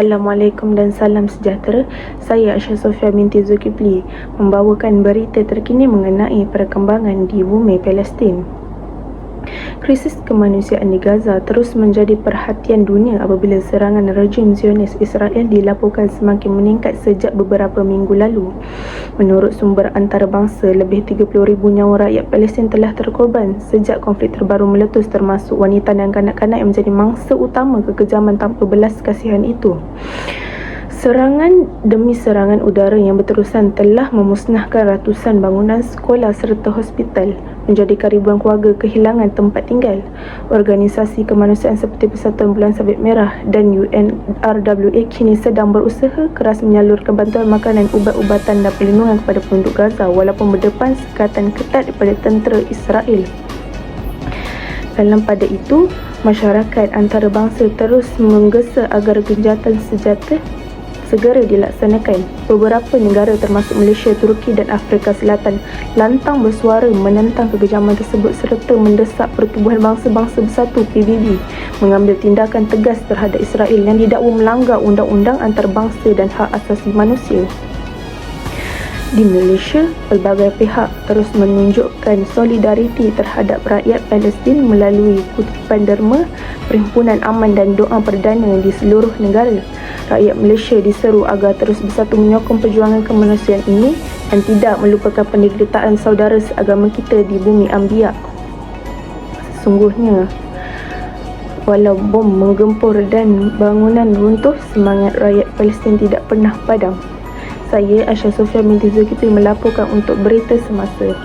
Assalamualaikum dan salam sejahtera. Saya Aisyah Sofia binti Zulkifli membawakan berita terkini mengenai perkembangan di bumi Palestin. Krisis kemanusiaan di Gaza terus menjadi perhatian dunia apabila serangan rejim Zionis Israel dilaporkan semakin meningkat sejak beberapa minggu lalu. Menurut sumber antarabangsa, lebih 30,000 nyawa rakyat Palestin telah terkorban sejak konflik terbaru meletus termasuk wanita dan kanak-kanak yang menjadi mangsa utama kekejaman tanpa belas kasihan itu. Serangan demi serangan udara yang berterusan telah memusnahkan ratusan bangunan sekolah serta hospital, menjadikan ribuan keluarga kehilangan tempat tinggal. Organisasi kemanusiaan seperti Persatuan Bulan Sabit Merah dan UNRWA kini sedang berusaha keras menyalurkan bantuan makanan, ubat-ubatan dan perlindungan kepada penduduk Gaza walaupun berdepan sekatan ketat daripada tentera Israel. Dalam pada itu, masyarakat antarabangsa terus menggesa agar genjatan senjata segera dilaksanakan. Beberapa negara termasuk Malaysia, Turki dan Afrika Selatan lantang bersuara menentang kekejaman tersebut serta mendesak Pertubuhan Bangsa-Bangsa Bersatu PBB mengambil tindakan tegas terhadap Israel yang didakwa melanggar undang-undang antarabangsa dan hak asasi manusia. Di Malaysia, pelbagai pihak terus menunjukkan solidariti terhadap rakyat Palestin melalui kutipan derma, perhimpunan aman dan doa perdana di seluruh negara. Rakyat Malaysia diseru agar terus bersatu menyokong perjuangan kemanusiaan ini dan tidak melupakan penderitaan saudara seagama kita di bumi Ambiak. Sesungguhnya, walau bom menggempur dan bangunan runtuh, semangat rakyat Palestin tidak pernah padam. Saya Aisyah Sofia binti Zulkifli melaporkan untuk berita semasa.